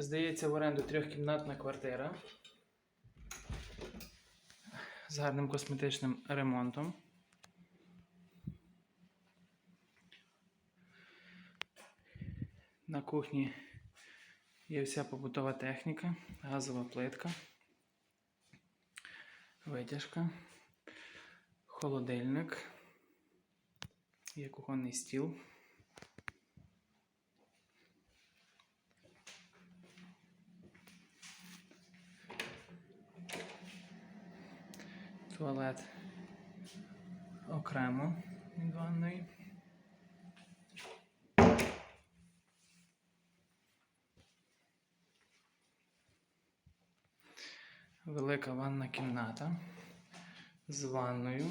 Здається, в оренду трьохкімнатна квартира з гарним косметичним ремонтом. На кухні є вся побутова техніка, газова плитка, витяжка, холодильник, є кухонний стіл. Туалет окремо від ванної. Велика ванна кімната з ванною,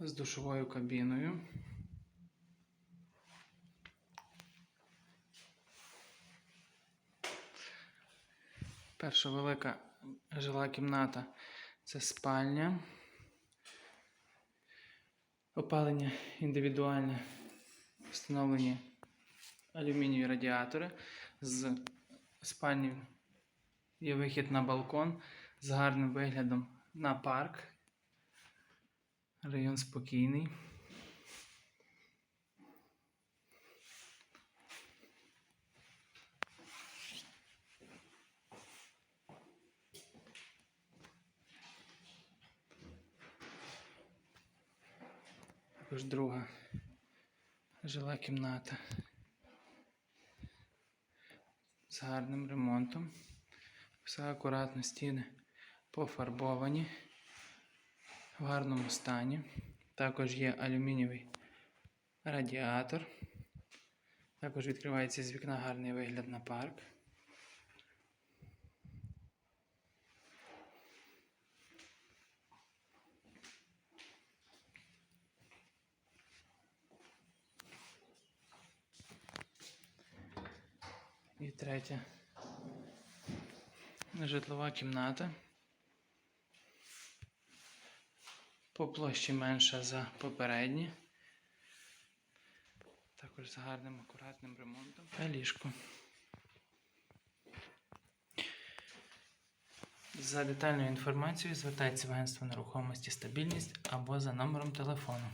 з душовою кабіною. Перша велика жила кімната це спальня. Опалення індивідуальне. Встановлені алюмінієві радіатори. З спальні є вихід на балкон з гарним виглядом на парк. Район спокійний. Також друга жила кімната з гарним ремонтом. Все акуратно стіни пофарбовані в гарному стані. Також є алюмінієвий радіатор. Також відкривається з вікна гарний вигляд на парк. І третя житлова кімната. По площі менша за попередні. Також з гарним акуратним ремонтом. Та ліжко. За детальною інформацією звертайтеся в агентство нерухомості стабільність або за номером телефону.